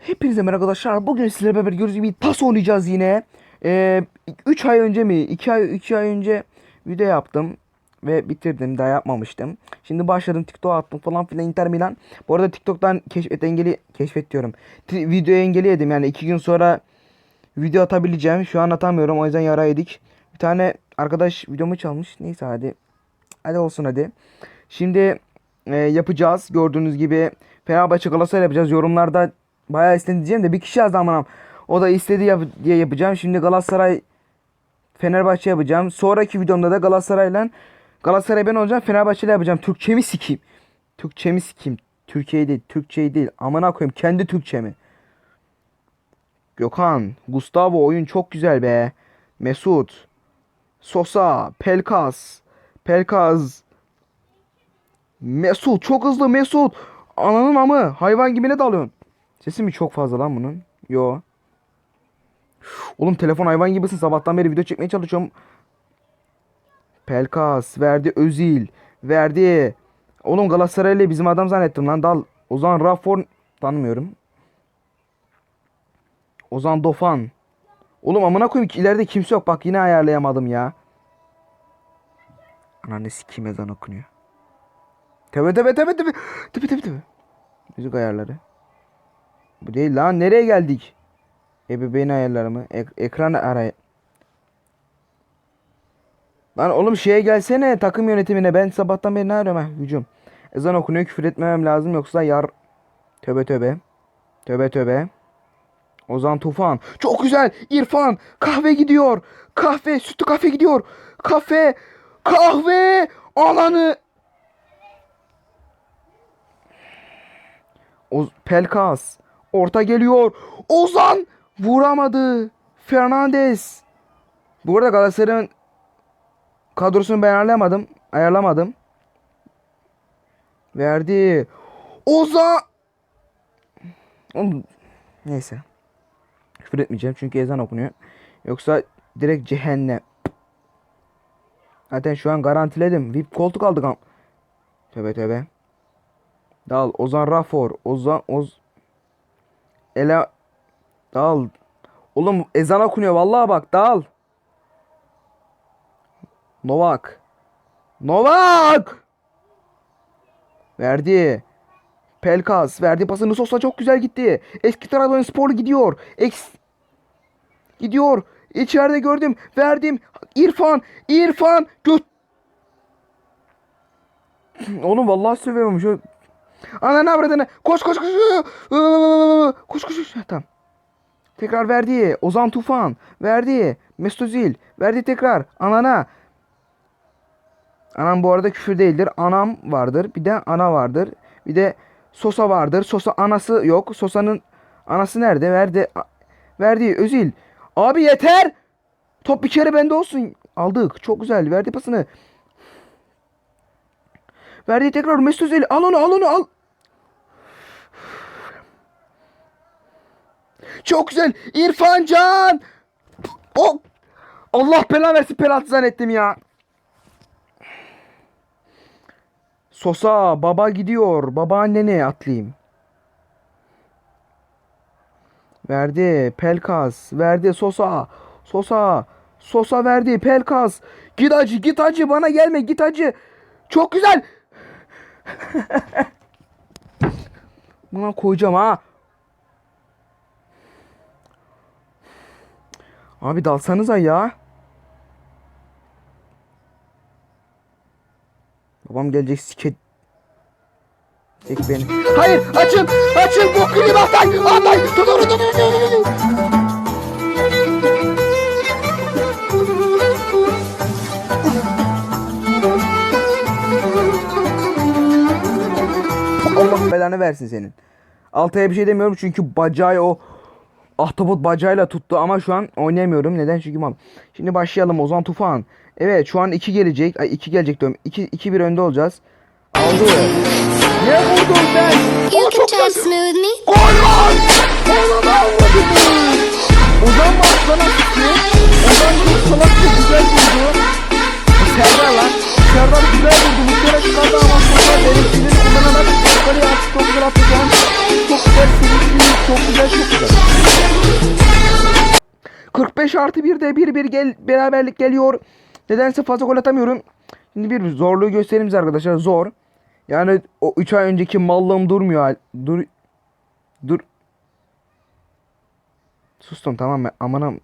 Hepinize merhaba arkadaşlar. Bugün sizlerle beraber gördüğünüz gibi tas oynayacağız yine. 3 ay önce mi? 2 ay 2 ay önce video yaptım ve bitirdim. Daha yapmamıştım. Şimdi başladım TikTok attım falan filan Inter Milan. Bu arada TikTok'tan keşfet engeli keşfet diyorum. T- video engeli yedim yani 2 gün sonra video atabileceğim. Şu an atamıyorum. O yüzden yara yedik. Bir tane arkadaş videomu çalmış. Neyse hadi. Hadi olsun hadi. Şimdi e, yapacağız. Gördüğünüz gibi Fenerbahçe Galatasaray yapacağız. Yorumlarda bayağı istedi diyeceğim de bir kişi yazdı amanım. O da istedi yap diye yapacağım. Şimdi Galatasaray Fenerbahçe yapacağım. Sonraki videomda da Galatasaray'la Galatasaray ben olacağım. Fenerbahçe'yle yapacağım. Türkçemi sikeyim. Türkçemi sikeyim. Türkiye değil. Türkçeyi değil. Amına koyayım. Kendi Türkçemi. Gökhan. Gustavo oyun çok güzel be. Mesut. Sosa. Pelkas. Pelkas. Mesut. Çok hızlı Mesut. Ananın amı. Hayvan gibi ne dalıyorsun? Sesi mi çok fazla lan bunun? Yo. Oğlum telefon hayvan gibisin. Sabahtan beri video çekmeye çalışıyorum. Pelkas. Verdi Özil. Verdi. Oğlum Galatasaraylı bizim adam zannettim lan. Dal. Ozan Rafor tanımıyorum. Ozan Dofan. Oğlum amına koyayım ki ileride kimse yok. Bak yine ayarlayamadım ya. Ananı sikeyim ezan okunuyor. Tövbe tövbe tövbe tövbe. Tövbe tövbe tövbe. Müzik ayarları. Bu değil lan. Nereye geldik? Ebeveyn ayarları mı? Ek- ekran araya. Lan oğlum şeye gelsene takım yönetimine. Ben sabahtan beri ne arıyorum ha? Hücum. Ezan okunuyor küfür etmemem lazım yoksa yar... Töbe töbe. Töbe töbe. Ozan Tufan. Çok güzel. İrfan. Kahve gidiyor. Kahve. Sütlü kahve gidiyor. Kahve. Kahve. Ananı. O Pelkas. Orta geliyor. Ozan. Vuramadı. Fernandes. Bu arada Galatasaray'ın kadrosunu ben ayarlamadım. Ayarlamadım. Verdi. Ozan. Neyse. Küfür etmeyeceğim çünkü ezan okunuyor. Yoksa direkt cehennem. Zaten şu an garantiledim. VIP koltuk aldık am. Tövbe tövbe. Dal Ozan Rafor. Ozan Oz Ela Dal. Oğlum ezan okunuyor vallahi bak dal. Novak. Novak. Verdi. Pelkas verdi pasını Sosa çok güzel gitti. Eski Trabzonspor gidiyor. Eks gidiyor. İçeride gördüm. Verdim. İrfan. İrfan. Göt. Oğlum vallahi sövüyorum şu. Ana ne avradını. Koş koş koş. Koş koş koş. Tamam. Tekrar verdi. Ozan Tufan. Verdi. Mesut. Verdi tekrar. Anana. Anam bu arada küfür değildir. Anam vardır. Bir de ana vardır. Bir de Sosa vardır. Sosa anası yok. Sosa'nın anası nerede? Verdi. Verdi. Özil. Abi yeter. Top bir kere bende olsun. Aldık. Çok güzel. Verdi pasını. Verdi tekrar Mesut Özil. Al onu al onu al. Çok güzel. İrfan Can. O Allah belanı versin penaltı zannettim ya. Sosa baba gidiyor. Babaannene atlayayım. Verdi Pelkas. Verdi Sosa. Sosa. Sosa verdi Pelkas. Git acı git acı bana gelme git acı. Çok güzel. Buna koyacağım ha. Abi dalsanıza ya. Babam gelecek siket. Tek beni. Hayır açın açın bu klip atay atay. Dur dur dur belanı versin senin. Altay'a bir şey demiyorum çünkü bacağı o ahtapot bacağıyla tuttu ama şu an oynayamıyorum. Neden? Çünkü mal. Şimdi başlayalım Ozan Tufan. Evet şu an 2 gelecek. Ay 2 gelecek diyorum. 2 2 1 önde olacağız. Aldı. Ne vurdun? You O çok me. Gol lan! Avradım. Ozan bak sana çıktı. Ozan çok salakça güzel vurdu. Serdar lan. Serdar güzel artı 1'de 1 1 gel beraberlik geliyor. Nedense fazla gol atamıyorum. Şimdi bir zorluğu göstereyim size arkadaşlar. Zor. Yani o 3 ay önceki mallığım durmuyor. Dur. Dur. Sustum tamam mı? Amanım.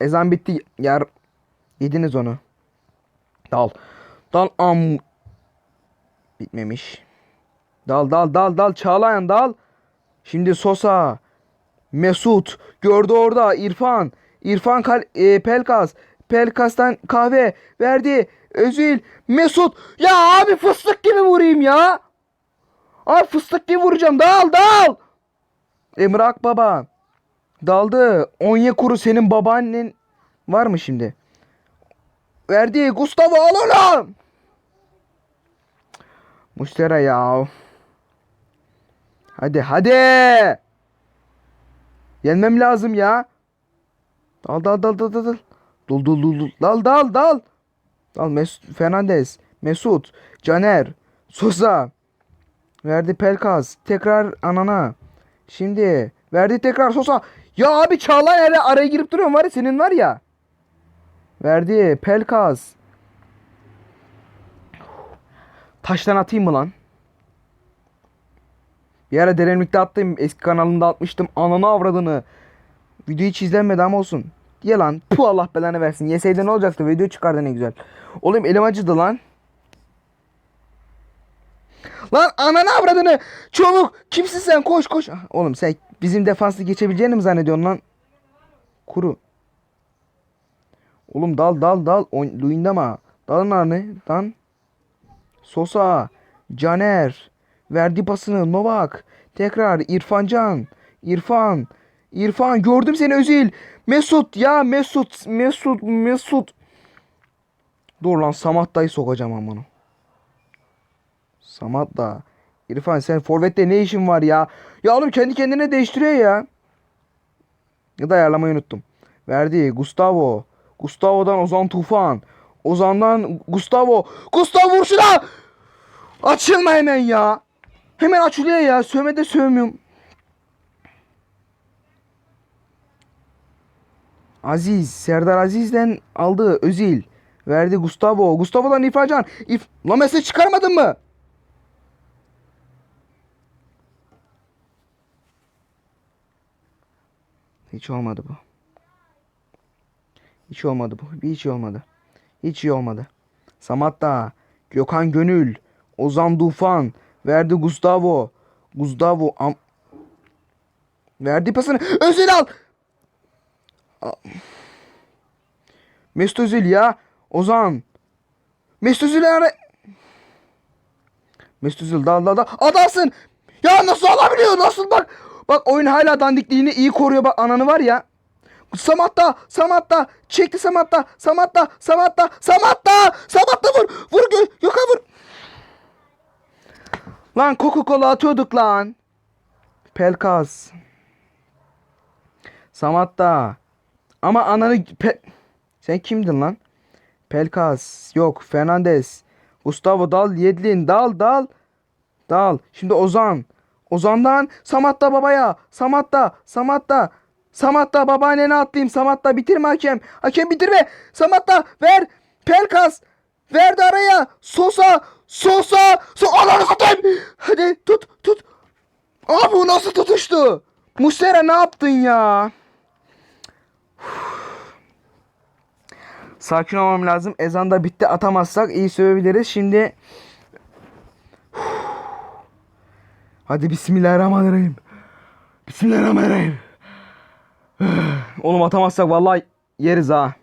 Ezan bitti. Yar. Yediniz onu. Dal. Dal am. Bitmemiş. Dal dal dal dal. Çağlayan dal. Şimdi Sosa. Mesut. Gördü orada. İrfan. İrfan Kal e, Pelkas. Pelkas'tan kahve verdi. Özil. Mesut. Ya abi fıstık gibi vurayım ya. Abi fıstık gibi vuracağım. Dal dal. Emre Akbaba. Daldı. Onyekuru senin babaannen var mı şimdi? Verdi. Gustavo al onu. Mustera ya. Hadi hadi. Yenmem lazım ya. Dal dal dal dal dal. Dul dul dul dul. Dal dal dal. Dal Mesut Fernandez. Mesut. Caner. Sosa. Verdi Pelkas. Tekrar anana. Şimdi verdi tekrar Sosa. Ya abi Çağlayan araya, araya girip duruyorum var ya senin var ya. Verdi Pelkas. Taştan atayım mı lan? Bir ara derinlikte attım. Eski kanalımda atmıştım. Ananı avradını. Video hiç izlenmedi ama olsun. Ye lan. Puh Allah belanı versin. Yeseydi ne olacaktı? Video çıkardı ne güzel. Oğlum elim acıdı lan. Lan ananı avradını. Çabuk. Kimsin sen? Koş koş. Ah, Oğlum sen bizim defanslı geçebileceğini mi zannediyorsun lan? Kuru. Oğlum dal dal dal. Luyendama. Dalın anı. Lan. Sosa. Caner. Verdi pasını Novak. Tekrar İrfancan. İrfan. İrfan gördüm seni Özil. Mesut ya Mesut. Mesut. Mesut. Dur lan Samatta'yı sokacağım amına. Samatta. İrfan sen forvette ne işin var ya? Ya oğlum kendi kendine değiştiriyor ya. Ya da ayarlamayı unuttum. Verdi Gustavo. Gustavo'dan Ozan Tufan. Ozan'dan Gustavo. Gustavo vur şuna. Açılma hemen ya. Hemen açılıyor ya. Sövme de sövmüyorum. Aziz. Serdar Aziz'den aldı. Özil. Verdi Gustavo. Gustavo'dan İrfancan. İf La mesaj çıkarmadın mı? Hiç olmadı bu. Hiç olmadı bu. Hiç iyi olmadı. Hiç iyi olmadı. Samatta. Gökhan Gönül. Ozan Tufan. Verdi Gustavo. Gustavo. Am Verdi pasını. Özil al. Mesut Özil ya. Ozan. Mesut Özil ara. Mesut Özil dal dal dal. Adamsın. Ya nasıl alabiliyor? Nasıl bak. Bak oyun hala dandikliğini iyi koruyor. Bak ananı var ya. Samatta, Samatta, çekti Samatta, Samatta, Samatta, Samatta, Samatta vur, vur gö Gökhan vur. Lan Coca-Cola atıyorduk lan. Pelkas. Samatta. Ama ananı Pe- Sen kimdin lan? Pelkas. Yok. Fernandez. Gustavo dal. Yedlin. Dal dal. Dal. Şimdi Ozan. Ozan'dan Samatta babaya. Samatta. Samatta. Samatta babaannene atlayayım. Samatta bitirme hakem. Hakem bitirme. Samatta ver. Pelkas. Verdi araya. Sosa. Sosa. So Ananı satayım. Hadi tut tut. Abi bu nasıl tutuştu? Muslera ne yaptın ya? Sakin olmam lazım. Ezan da bitti. Atamazsak iyi sövebiliriz. Şimdi Hadi bismillahirrahmanirrahim. Bismillahirrahmanirrahim. Oğlum atamazsak vallahi yeriz ha.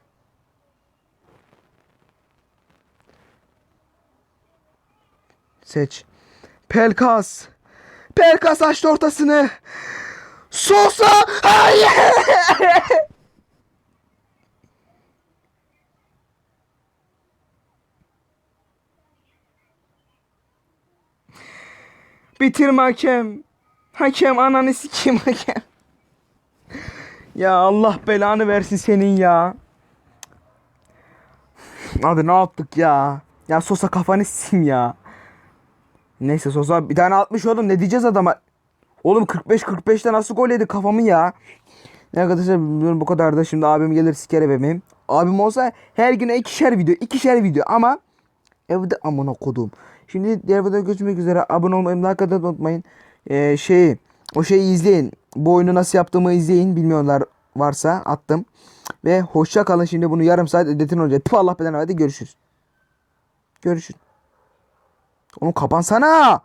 Seç. Pelkas. Pelkas açtı ortasını. Sosa. Hayır. Bitirme hakem. Hakem ananı sikeyim hakem. Ya Allah belanı versin senin ya. Abi ne yaptık ya? Ya Sosa kafanı sim ya. Neyse Sosa bir tane atmış oğlum ne diyeceğiz adama? Oğlum 45-45'te nasıl gol yedi kafamı ya. Ne arkadaşlar bu kadar da şimdi abim gelir siker ebemi. Abim olsa her gün ikişer video ikişer video ama evde amına kodum. Şimdi diğer videoda görüşmek üzere. Abone olmayı like atmayı unutmayın. Ee, şeyi o şeyi izleyin. Bu oyunu nasıl yaptığımı izleyin. Bilmiyorlar varsa attım. Ve hoşça kalın. Şimdi bunu yarım saat edetin olacak. Tüh Allah belanı verdi. Görüşürüz. Görüşürüz. Oğlum kapansana.